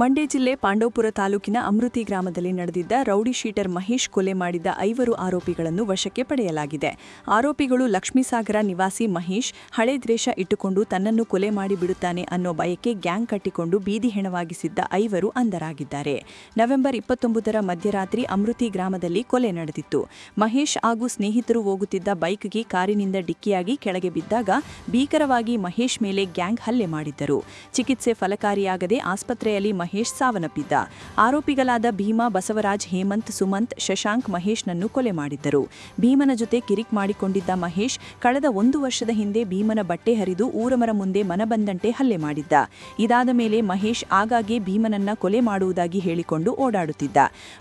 ಮಂಡ್ಯ ಜಿಲ್ಲೆ ಪಾಂಡವಪುರ ತಾಲೂಕಿನ ಅಮೃತಿ ಗ್ರಾಮದಲ್ಲಿ ನಡೆದಿದ್ದ ರೌಡಿ ಶೀಟರ್ ಮಹೇಶ್ ಕೊಲೆ ಮಾಡಿದ ಐವರು ಆರೋಪಿಗಳನ್ನು ವಶಕ್ಕೆ ಪಡೆಯಲಾಗಿದೆ. ಆರೋಪಿಗಳು ಲಕ್ಷ್ಮೀಸಾಗರ ನಿವಾಸಿ ಮಹೇಶ್, ಹಳೆ ದ್ವೇಷ ಇಟ್ಟುಕೊಂಡು ತನ್ನನ್ನು ಕೊಲೆ ಮಾಡಿ ಬಿಡುತ್ತಾನೆ ಅನ್ನೋ ಬಯಕೆ ಗ್ಯಾಂಗ್ ಕಟ್ಟಿಕೊಂಡು ಬೀದಿ ಹೆಣವಾಗಿಸಿದ್ದ ಐವರು ಅಂಧರಾಗಿದ್ದಾರೆ. ನವೆಂಬರ್ ಇಪ್ಪತ್ತೊಂಬತ್ತರ ಮಧ್ಯರಾತ್ರಿ ಅಮೃತಿ ಗ್ರಾಮದಲ್ಲಿ ಕೊಲೆ ನಡೆದಿತ್ತು. ಮಹೇಶ್ ಹಾಗೂ ಸ್ನೇಹಿತರು ಹೋಗುತ್ತಿದ್ದ ಬೈಕ್ಗೆ ಕಾರಿನಿಂದ ಡಿಕ್ಕಿಯಾಗಿ ಕೆಳಗೆ ಬಿದ್ದಾಗ ಭೀಕರವಾಗಿ ಮಹೇಶ್ ಮೇಲೆ ಗ್ಯಾಂಗ್ ಹಲ್ಲೆ ಮಾಡಿದ್ದರು. ಚಿಕಿತ್ಸೆ ಫಲಕಾರಿಯಾಗದೆ ಆಸ್ಪತ್ರೆಯಲ್ಲಿ ಮಹೇಶ್ ಸಾವನ್ನಪ್ಪಿದ್ದ. ಆರೋಪಿಗಳಾದ ಭೀಮಾ, ಬಸವರಾಜ್, ಹೇಮಂತ್, ಸುಮಂತ್, ಶಶಾಂಕ್, ಮಹೇಶ್ನನ್ನು ಕೊಲೆ ಮಾಡಿದ್ದರು. ಭೀಮನ ಜೊತೆ ಕಿರಿಕ್ ಮಾಡಿಕೊಂಡಿದ್ದ ಮಹೇಶ್ ಕಳೆದ ಒಂದು ವರ್ಷದ ಹಿಂದೆ ಭೀಮನ ಬಟ್ಟೆ ಹರಿದು ಊರಮರ ಮುಂದೆ ಮನಬಂದಂತೆ ಹಲ್ಲೆ ಮಾಡಿದ್ದ. ಇದಾದ ಮೇಲೆ ಮಹೇಶ್ ಆಗಾಗ್ಗೆ ಭೀಮನನ್ನ ಕೊಲೆ ಮಾಡುವುದಾಗಿ ಹೇಳಿಕೊಂಡು ಓಡಾಡುತ್ತಿದ್ದ.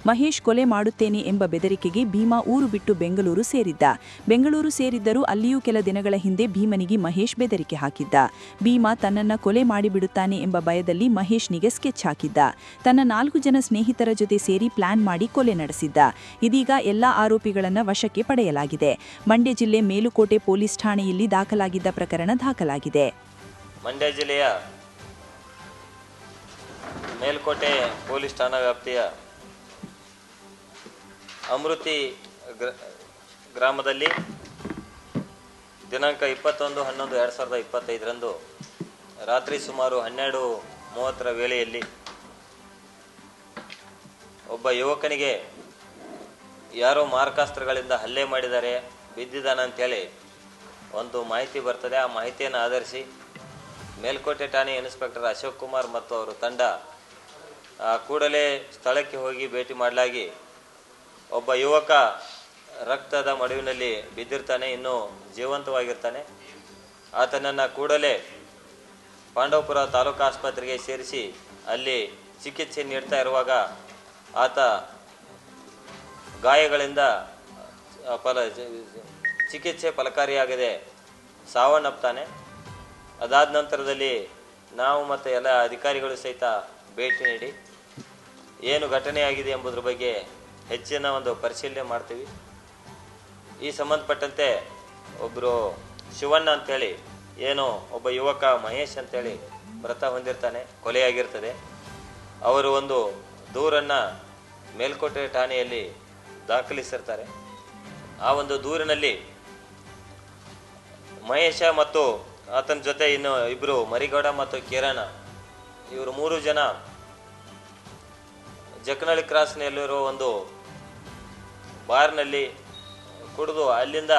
ಮಹೇಶ್ ಕೊಲೆ ಮಾಡುತ್ತೇನೆ ಎಂಬ ಬೆದರಿಕೆಗೆ ಭೀಮಾ ಊರು ಬಿಟ್ಟು ಬೆಂಗಳೂರು ಸೇರಿದ್ದ. ಬೆಂಗಳೂರು ಸೇರಿದ್ದರೂ ಅಲ್ಲಿಯೂ ಕೆಲ ದಿನಗಳ ಹಿಂದೆ ಭೀಮನಿಗೆ ಮಹೇಶ್ ಬೆದರಿಕೆ ಹಾಕಿದ್ದ. ಭೀಮಾ ತನ್ನನ್ನ ಕೊಲೆ ಮಾಡಿಬಿಡುತ್ತಾನೆ ಎಂಬ ಭಯದಲ್ಲಿ ಮಹೇಶ್ನಿಗೆ ಸ್ಕೆಚ್ ಹಾಕಿದ್ದ. ತನ್ನ ನಾಲ್ಕು ಜನ ಸ್ನೇಹಿತರ ಜೊತೆ ಸೇರಿ ಪ್ಲಾನ್ ಮಾಡಿ ಕೊಲೆ ನಡೆಸಿದ್ದ. ಇದೀಗ ಎಲ್ಲಾ ಆರೋಪಿಗಳನ್ನು ವಶಕ್ಕೆ ಪಡೆಯಲಾಗಿದೆ. ಮಂಡ್ಯ ಜಿಲ್ಲೆ ಮೇಲುಕೋಟೆ ಪೊಲೀಸ್ ಠಾಣೆಯಲ್ಲಿ ದಾಖಲಾಗಿದ್ದ ಪ್ರಕರಣ ದಾಖಲಾಗಿದೆ. ಮಂಡ್ಯ ಜಿಲ್ಲೆಯ ಮೇಲ್ಕೋಟೆ ಪೊಲೀಸ್ ಠಾಣಾ ವ್ಯಾಪ್ತಿಯ ಅಮೃತಿ ಗ್ರ- ಗ್ರಾಮದಲ್ಲಿ ದಿನಾಂಕ ಇಪ್ಪತ್ತೊಂದು ಹನ್ನೊಂದು ಎರಡು ಸಾವಿರದ ಇಪ್ಪತ್ತೈದರಂದು ರಾತ್ರಿ ಸುಮಾರು ಹನ್ನೆರಡು ಮೂವತ್ತರ ವೇಳೆಯಲ್ಲಿ ಒಬ್ಬ ಯುವಕನಿಗೆ ಯಾರೋ ಮಾರಕಾಸ್ತ್ರಗಳಿಂದ ಹಲ್ಲೆ ಮಾಡಿದ್ದಾರೆ ಬಿದ್ದಿದ್ದಾನೆ ಅಂತೇಳಿ ಒಂದು ಮಾಹಿತಿ ಬರ್ತದೆ. ಆ ಮಾಹಿತಿಯನ್ನು ಆಧರಿಸಿ ಮೇಲ್ಕೋಟೆ ಠಾಣೆ ಇನ್ಸ್ಪೆಕ್ಟರ್ ಅಶೋಕ್ ಕುಮಾರ್ ಮತ್ತು ಅವರ ತಂಡ ಕೂಡಲೇ ಸ್ಥಳಕ್ಕೆ ಹೋಗಿ ಭೇಟಿ ಮಾಡಲಾಗಿ ಒಬ್ಬ ಯುವಕ ರಕ್ತದ ಮಡುವಿನಲ್ಲಿ ಬಿದ್ದಿರ್ತಾನೆ, ಇನ್ನೂ ಜೀವಂತವಾಗಿರ್ತಾನೆ. ಆತನನ್ನು ಕೂಡಲೇ ಪಾಂಡವಪುರ ತಾಲೂಕು ಆಸ್ಪತ್ರೆಗೆ ಸೇರಿಸಿ ಅಲ್ಲಿ ಚಿಕಿತ್ಸೆ ನೀಡ್ತಾ ಇರುವಾಗ ಆತ ಗಾಯಗಳಿಂದ ಫಲ ಚಿಕಿತ್ಸೆ ಫಲಕಾರಿಯಾಗದೆ ಸಾವನ್ನಪ್ತಾನೆ. ಅದಾದ ನಂತರದಲ್ಲಿ ನಾವು ಮತ್ತು ಎಲ್ಲ ಅಧಿಕಾರಿಗಳು ಸಹಿತ ಭೇಟಿ ನೀಡಿ ಏನು ಘಟನೆಯಾಗಿದೆ ಎಂಬುದ್ರ ಬಗ್ಗೆ ಹೆಚ್ಚಿನ ಒಂದು ಪರಿಶೀಲನೆ ಮಾಡ್ತೀವಿ. ಈ ಸಂಬಂಧಪಟ್ಟಂತೆ ಒಬ್ಬರು ಶಿವಣ್ಣ ಅಂತೇಳಿ, ಏನು ಒಬ್ಬ ಯುವಕ ಮಹೇಶ್ ಅಂತೇಳಿ ವ್ರತ ಹೊಂದಿರ್ತಾನೆ, ಕೊಲೆಯಾಗಿರ್ತದೆ. ಅವರು ಒಂದು ದೂರನ್ನು ಮೇಲ್ಕೋಟೆ ಠಾಣೆಯಲ್ಲಿ ದಾಖಲಿಸಿರ್ತಾರೆ. ಆ ಒಂದು ದೂರಿನಲ್ಲಿ ಮಹೇಶ ಮತ್ತು ಆತನ ಜೊತೆ ಇನ್ನು ಇಬ್ಬರು ಮರಿಗೌಡ ಮತ್ತು ಕಿರಣ ಇವರು ಮೂರು ಜನ ಜಕನಹಳ್ಳಿ ಕ್ರಾಸ್ನಲ್ಲಿರುವ ಒಂದು ಬಾರ್ನಲ್ಲಿ ಕುಡಿದು ಅಲ್ಲಿಂದ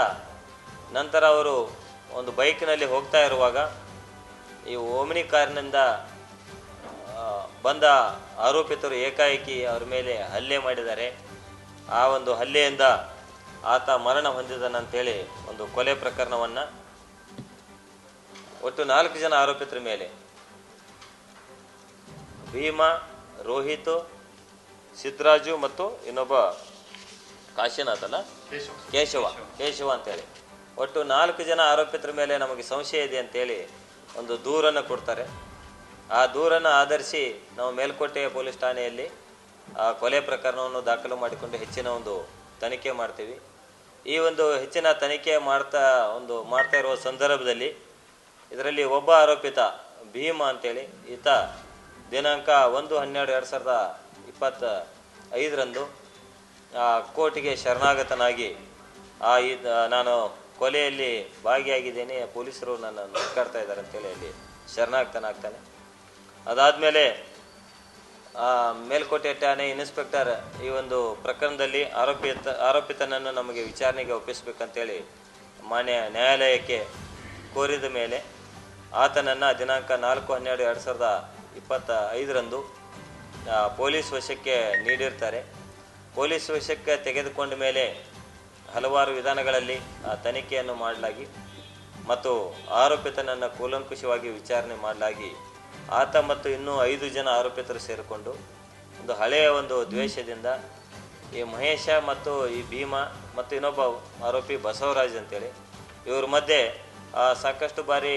ನಂತರ ಅವರು ಒಂದು ಬೈಕ್ನಲ್ಲಿ ಹೋಗ್ತಾ ಇರುವಾಗ ಈ ಓಮಿನಿ ಕಾರಿನಿಂದ ಬಂದ ಆರೋಪಿತರು ಏಕಾಏಕಿ ಅವರ ಮೇಲೆ ಹಲ್ಲೆ ಮಾಡಿದ್ದಾರೆ. ಆ ಒಂದು ಹಲ್ಲೆಯಿಂದ ಆತ ಮರಣ ಹೊಂದಿದನಂತೇಳಿ ಒಂದು ಕೊಲೆ ಪ್ರಕರಣವನ್ನು ಒಟ್ಟು ನಾಲ್ಕು ಜನ ಆರೋಪಿತರ ಮೇಲೆ ಭೀಮಾ ರೋಹಿತ್ ಸಿದ್ದರಾಜು ಮತ್ತು ಇನ್ನೊಬ್ಬ ಕಾಶಿನಾಥಲ್ಲ ಅಲ್ಲ ಕೇಶವ ಕೇಶವ ಅಂತೇಳಿ. ಒಟ್ಟು ನಾಲ್ಕು ಜನ ಆರೋಪಿತರ ಮೇಲೆ ನಮಗೆ ಸಂಶಯ ಇದೆ ಅಂತೇಳಿ ಒಂದು ದೂರನ್ನು ಕೊಡ್ತಾರೆ. ಆ ದೂರನ್ನು ಆಧರಿಸಿ ನಾವು ಮೇಲ್ಕೋಟೆ ಪೊಲೀಸ್ ಠಾಣೆಯಲ್ಲಿ ಆ ಕೊಲೆ ಪ್ರಕರಣವನ್ನು ದಾಖಲು ಮಾಡಿಕೊಂಡು ಹೆಚ್ಚಿನ ಒಂದು ತನಿಖೆ ಮಾಡ್ತೀವಿ. ಈ ಒಂದು ಹೆಚ್ಚಿನ ತನಿಖೆ ಮಾಡ್ತಾ ಒಂದು ಮಾಡ್ತಾ ಇರುವ ಸಂದರ್ಭದಲ್ಲಿ ಇದರಲ್ಲಿ ಒಬ್ಬ ಆರೋಪಿತ ಭೀಮ ಅಂತೇಳಿ ಈತ ದಿನಾಂಕ ಒಂದು ಹನ್ನೆರಡು ಎರಡು ಸಾವಿರದ ಇಪ್ಪತ್ತ ಐದರಂದು ಆ, ಕೋರ್ಟಿಗೆ ಶರಣಾಗತನಾಗಿ ಆ ಈ ನಾನು ಕೊಲೆಯಲ್ಲಿ ಭಾಗಿಯಾಗಿದ್ದೇನೆ ಪೊಲೀಸರು ನನ್ನನ್ನು ಹುಡುಕಾಡ್ತಾ ಇದ್ದಾರೆ ಅಂತೇಳಿ ಅಲ್ಲಿ ಶರಣಾಗತನಾಗ್ತಾನೆ. ಅದಾದಮೇಲೆ ಮೇಲ್ಕೋಟೆ ಠಾಣೆ ಇನ್ಸ್ಪೆಕ್ಟರ್ ಈ ಒಂದು ಪ್ರಕರಣದಲ್ಲಿ ಆರೋಪಿತ, ಆರೋಪಿತನನ್ನು ನಮಗೆ ವಿಚಾರಣೆಗೆ ಒಪ್ಪಿಸಬೇಕಂತೇಳಿ ಮಾನ್ಯ ನ್ಯಾಯಾಲಯಕ್ಕೆ ಕೋರಿದ ಮೇಲೆ ಆತನನ್ನು ದಿನಾಂಕ ನಾಲ್ಕು ಹನ್ನೆರಡು ಎರಡು ಸಾವಿರದ ಇಪ್ಪತ್ತ ಐದರಂದು ಪೊಲೀಸ್ ವಶಕ್ಕೆ ನೀಡಿರ್ತಾರೆ. ಪೊಲೀಸ್ ವಶಕ್ಕೆ ತೆಗೆದುಕೊಂಡ ಮೇಲೆ ಹಲವಾರು ವಿಧಾನಗಳಲ್ಲಿ ತನಿಖೆಯನ್ನು ಮಾಡಲಾಗಿ ಮತ್ತು ಆರೋಪಿತನನ್ನು ಕೂಲಂಕುಷವಾಗಿ ವಿಚಾರಣೆ ಮಾಡಲಾಗಿ ಆತ ಮತ್ತು ಇನ್ನೂ ಐದು ಜನ ಆರೋಪಿತರು ಸೇರಿಕೊಂಡು ಒಂದು ಹಳೆಯ ಒಂದು ದ್ವೇಷದಿಂದ ಈ ಮಹೇಶ ಮತ್ತು ಈ ಭೀಮ ಮತ್ತು ಇನ್ನೊಬ್ಬ ಆರೋಪಿ ಬಸವರಾಜ್ ಅಂತೇಳಿ, ಇವ್ರ ಮಧ್ಯೆ ಸಾಕಷ್ಟು ಬಾರಿ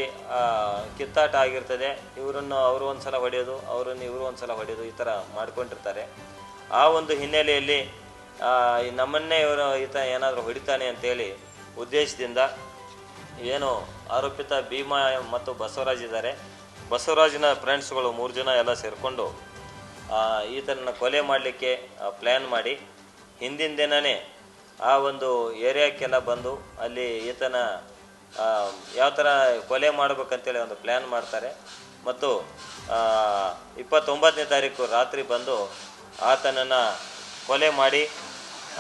ಕಿತ್ತಾಟ ಆಗಿರ್ತದೆ. ಇವರನ್ನು ಅವರು ಒಂದ್ಸಲ ಹೊಡೆಯೋದು, ಅವರನ್ನು ಇವರು ಒಂದ್ಸಲ ಹೊಡೆಯೋದು ಈ ಥರ ಮಾಡ್ಕೊಂಡಿರ್ತಾರೆ. ಆ ಒಂದು ಹಿನ್ನೆಲೆಯಲ್ಲಿ ನಮ್ಮನ್ನೇ ಇವರು ಈತ ಏನಾದರೂ ಹೊಡಿತಾನೆ ಅಂತೇಳಿ ಉದ್ದೇಶದಿಂದ ಏನು ಆರೋಪಿತ ಭೀಮಾ ಮತ್ತು ಬಸವರಾಜ್ ಇದ್ದಾರೆ. ಬಸವರಾಜನ ಫ್ರೆಂಡ್ಸ್ಗಳು ಮೂರು ಜನ ಎಲ್ಲ ಸೇರಿಕೊಂಡು ಈತನನ್ನು ಕೊಲೆ ಮಾಡಲಿಕ್ಕೆ ಪ್ಲ್ಯಾನ್ ಮಾಡಿ, ಹಿಂದಿನ ದಿನವೇ ಆ ಒಂದು ಏರಿಯಾಕ್ಕೆಲ್ಲ ಬಂದು ಅಲ್ಲಿ ಈತನ ಯಾವ ಥರ ಕೊಲೆ ಮಾಡಬೇಕಂತೇಳಿ ಒಂದು ಪ್ಲ್ಯಾನ್ ಮಾಡ್ತಾರೆ. ಮತ್ತು ಇಪ್ಪತ್ತೊಂಬತ್ತನೇ ತಾರೀಕು ರಾತ್ರಿ ಬಂದು ಆತನನ್ನು ಕೊಲೆ ಮಾಡಿ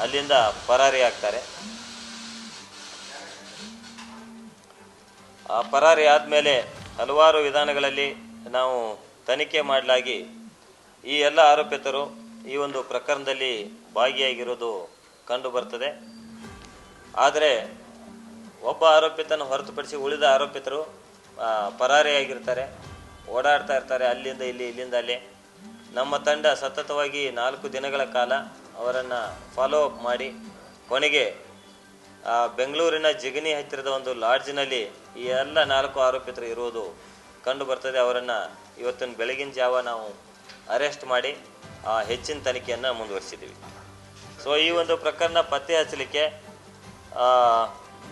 ಅಲ್ಲಿಂದ ಪರಾರಿ ಆಗ್ತಾರೆ. ಆ ಪರಾರಿ ಆದಮೇಲೆ ಹಲವಾರು ವಿಧಾನಗಳಲ್ಲಿ ನಾವು ತನಿಖೆ ಮಾಡಲಾಗಿ ಈ ಎಲ್ಲ ಆರೋಪಿತರು ಈ ಒಂದು ಪ್ರಕರಣದಲ್ಲಿ ಭಾಗಿಯಾಗಿರೋದು ಕಂಡು ಬರ್ತದೆ. ಆದರೆ ಒಬ್ಬ ಆರೋಪಿತನ ಹೊರತುಪಡಿಸಿ ಉಳಿದ ಆರೋಪಿತರು ಪರಾರಿಯಾಗಿರ್ತಾರೆ, ಓಡಾಡ್ತಾ ಇರ್ತಾರೆ ಅಲ್ಲಿಂದ ಇಲ್ಲಿ, ಇಲ್ಲಿಂದ ಅಲ್ಲಿ. ನಮ್ಮ ತಂಡ ಸತತವಾಗಿ ನಾಲ್ಕು ದಿನಗಳ ಕಾಲ ಅವರನ್ನು ಫಾಲೋ ಅಪ್ ಮಾಡಿ ಕೊನೆಗೆ ಬೆಂಗಳೂರಿನ ಜಿಗಣಿ ಹತ್ತಿರದ ಒಂದು ಲಾಡ್ಜ್ನಲ್ಲಿ ಈ ಎಲ್ಲ ನಾಲ್ಕು ಆರೋಪಿತರು ಇರುವುದು ಕಂಡು ಬರ್ತದೆ. ಅವರನ್ನು ಇವತ್ತಿನ ಬೆಳಗಿನ ಜಾವ ನಾವು ಅರೆಸ್ಟ್ ಮಾಡಿ ಆ, ಹೆಚ್ಚಿನ ತನಿಖೆಯನ್ನು ಮುಂದುವರಿಸಿದ್ದೀವಿ. ಸೊ ಈ ಒಂದು ಪ್ರಕರಣ ಪತ್ತೆ ಹಚ್ಚಲಿಕ್ಕೆ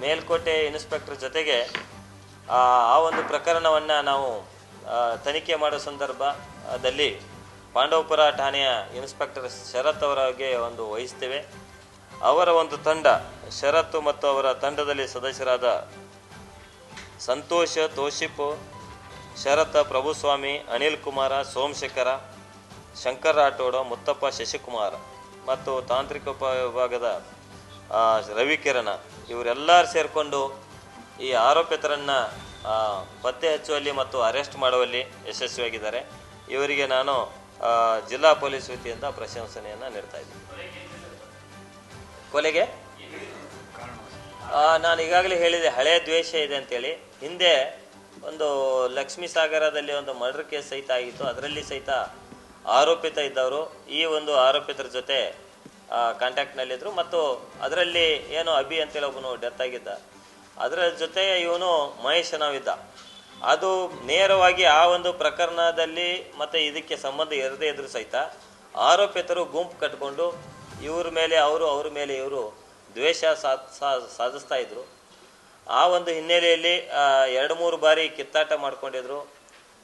ಮೇಲ್ಕೋಟೆ ಇನ್ಸ್ಪೆಕ್ಟರ್ ಜೊತೆಗೆ ಆ ಒಂದು ಪ್ರಕರಣವನ್ನು ನಾವು ತನಿಖೆ ಮಾಡೋ ಸಂದರ್ಭದಲ್ಲಿ ಪಾಂಡವಪುರ ಠಾಣೆಯ ಇನ್ಸ್ಪೆಕ್ಟರ್ ಶರತ್ ಅವರಿಗೆ ಒಂದು ವಹಿಸ್ತೇವೆ. ಅವರ ಒಂದು ತಂಡ ಶರತ್ತು ಮತ್ತು ಅವರ ತಂಡದಲ್ಲಿ ಸದಸ್ಯರಾದ ಸಂತೋಷ, ತೋಷಿಪ್, ಶರತ, ಪ್ರಭುಸ್ವಾಮಿ, ಅನಿಲ್ ಕುಮಾರ, ಸೋಮಶೇಖರ, ಶಂಕರ್ ರಾಠೋಡ, ಮುತ್ತಪ್ಪ ಶಶಿಕುಮಾರ್ ಮತ್ತು ತಾಂತ್ರಿಕ ವಿಭಾಗದ ರವಿಕಿರಣ ಇವರೆಲ್ಲರೂ ಸೇರಿಕೊಂಡು ಈ ಆರೋಪಿತರನ್ನು ಪತ್ತೆ ಹಚ್ಚುವಲ್ಲಿ ಮತ್ತು ಅರೆಸ್ಟ್ ಮಾಡುವಲ್ಲಿ ಯಶಸ್ವಿಯಾಗಿದ್ದಾರೆ. ಇವರಿಗೆ ನಾನು ಜಿಲ್ಲಾ ಪೊಲೀಸ್ ವತಿಯಿಂದ ಪ್ರಶಂಸನೆಯನ್ನು ನೀಡ್ತಾ ಇದ್ದೀನಿ. ಕೊಲೆಗೆ? ನಾನು ಈಗಾಗಲೇ ಹೇಳಿದೆ, ಹಳೆ ದ್ವೇಷ ಇದೆ ಅಂತೇಳಿ. ಹಿಂದೆ ಒಂದು ಲಕ್ಷ್ಮೀ ಸಾಗರದಲ್ಲಿ ಒಂದು ಮರ್ಡರ್ ಕೇಸ್ ಸಹಿತ ಆಗಿತ್ತು. ಅದರಲ್ಲಿ ಸಹಿತ ಆರೋಪಿತ ಇದ್ದವರು ಈ ಒಂದು ಆರೋಪಿತರ ಜೊತೆ ಕಾಂಟ್ಯಾಕ್ಟ್ನಲ್ಲಿದ್ದರು ಮತ್ತು ಅದರಲ್ಲಿ ಏನು ಅಭಿ ಅಂತೇಳಿ ಒಬ್ಬನು ಡೆತ್ ಆಗಿದ್ದ. ಅದರ ಜೊತೆ ಇವನು ಮಹೇಶ್ ನಾವಿದ್ದ ಅದು ನೇರವಾಗಿ ಆ ಒಂದು ಪ್ರಕರಣದಲ್ಲಿ ಮತ್ತು ಇದಕ್ಕೆ ಸಂಬಂಧ ಇರದೇ ಇದ್ರೂ ಸಹಿತ ಆರೋಪಿತರು ಗುಂಪು ಕಟ್ಕೊಂಡು ಇವ್ರ ಮೇಲೆ, ಅವರು ಅವ್ರ ಮೇಲೆ ಇವರು ದ್ವೇಷ ಸಾಧಿಸ್ತಾ ಇದ್ರು. ಆ ಒಂದು ಹಿನ್ನೆಲೆಯಲ್ಲಿ ಎರಡು ಮೂರು ಬಾರಿ ಕಿತ್ತಾಟ ಮಾಡಿಕೊಂಡಿದ್ರು.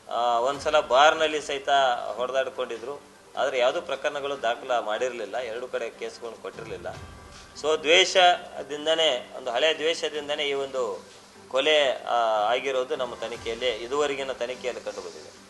ಆ, ಒಂದ್ಸಲ ಬಾರ್ನಲ್ಲಿ ಸಹಿತ ಹೊಡೆದಾಡ್ಕೊಂಡಿದ್ರು. ಆದರೆ ಯಾವುದೂ ಪ್ರಕರಣಗಳು ದಾಖಲ ಮಾಡಿರಲಿಲ್ಲ. ಎರಡು ಕಡೆ ಕೇಸ್ಗಳನ್ನು ಕೊಟ್ಟಿರಲಿಲ್ಲ. ಸೊ ದ್ವೇಷದಿಂದನೇ ಒಂದು ಹಳೆಯ ದ್ವೇಷದಿಂದನೇ ಈ ಒಂದು ಕೊಲೆ ಆಗಿರೋದು ನಮ್ಮ ತನಿಖೆಯಲ್ಲಿ ಇದುವರೆಗಿನ ತನಿಖೆಯಲ್ಲಿ ಕಂಡುಬಂದಿದೆ.